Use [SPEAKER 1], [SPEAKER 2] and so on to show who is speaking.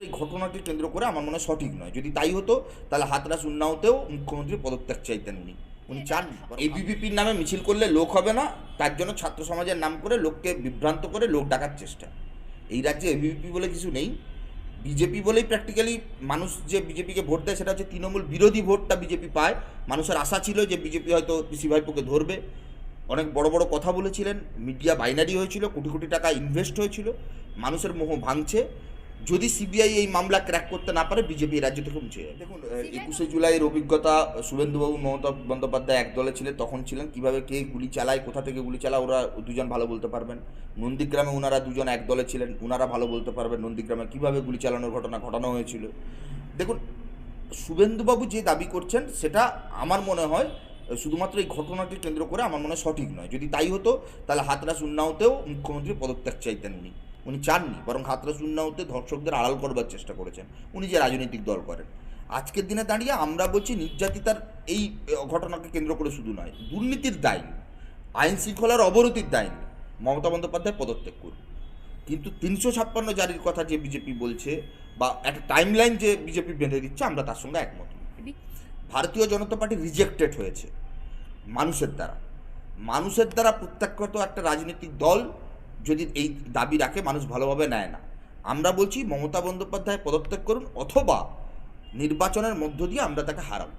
[SPEAKER 1] এই ঘটনাটি কেন্দ্র করে আমার মনে সঠিক নয়। যদি তাই হতো তাহলে হাতরাস উন্নাওতেও মুখ্যমন্ত্রী পদত্যাগ চাইতেন উনি। উনি চান এবিভিপির নামে মিছিল করলে লোক হবে না তার জন্য ছাত্র সমাজের নাম করে লোককে বিভ্রান্ত করে লোক ডাকার চেষ্টা। এই রাজ্যে এবিভিপি বলে কিছু নেই। বিজেপি বলেই প্র্যাকটিক্যালি মানুষ যে বিজেপিকে ভোট দেয় সেটা হচ্ছে তৃণমূল বিরোধী ভোটটা বিজেপি পায়। মানুষের আশা ছিল যে বিজেপি হয়তো পিসি ভাইপোকে ধরবে। অনেক বড় বড় কথা বলেছিলেন। মিডিয়া বাইনারি হয়েছিল কোটি কোটি টাকা ইনভেস্ট হয়েছিল। মানুষের মোহ ভাঙছে। যদি সিবিআই এই মামলা ক্র্যাক করতে না পারে বিজেপি রাজ্য থেকে মুছে যাবে। দেখুন একুশে জুলাইয়ের অভিজ্ঞতা শুভেন্দুবাবু মমতা বন্দ্যোপাধ্যায় এক দলে ছিলেন তখন ছিলেন। কীভাবে কে গুলি চালায় কোথা থেকে গুলি চালায় ওরা দুজন ভালো বলতে পারবেন। নন্দীগ্রামে ওনারা দুজন এক দলে ছিলেন ওনারা ভালো বলতে পারবেন নন্দীগ্রামে কীভাবে গুলি চালানোর ঘটনা ঘটানো হয়েছিল। দেখুন শুভেন্দুবাবু যে দাবি করছেন সেটা আমার মনে হয় শুধুমাত্র এই ঘটনাকে কেন্দ্র করে আমার মনে হয় সঠিক নয়। যদি তাই হতো তাহলে হাতরাস উন্নাওতেও মুখ্যমন্ত্রী পদত্যাগ চাইতেন উনি। উনি চাননি, বরং হাতরাস হতে ধর্ষকদের আড়াল করবার চেষ্টা করেছেন। উনি যে রাজনৈতিক দল করেন। আজকের দিনে দাঁড়িয়ে আমরা বলছি নির্যাতিতার এই ঘটনাকে কেন্দ্র করে শুধু নয়, দুর্নীতির দায় আইন শৃঙ্খলার অবনতির দায়। মমতা বন্দ্যোপাধ্যায় পদত্যাগ করুন। কিন্তু তিনশো ছাপ্পান্ন জারির কথা যে বিজেপি বলছে বা একটা টাইমলাইন যে বিজেপি বেঁধে দিচ্ছে, আমরা তার সঙ্গে একমত ভারতীয় জনতা পার্টি রিজেক্টেড হয়েছে মানুষের দ্বারা। মানুষের দ্বারা প্রত্যাখ্যাত একটা রাজনৈতিক দল যদি এই দাবি রাখে, মানুষ ভালোভাবে নেয় না। আমরা বলছি, মমতা বন্দ্যোপাধ্যায় পদত্যাগ করুন অথবা নির্বাচনের মধ্য দিয়ে আমরা তাকে হারাবো।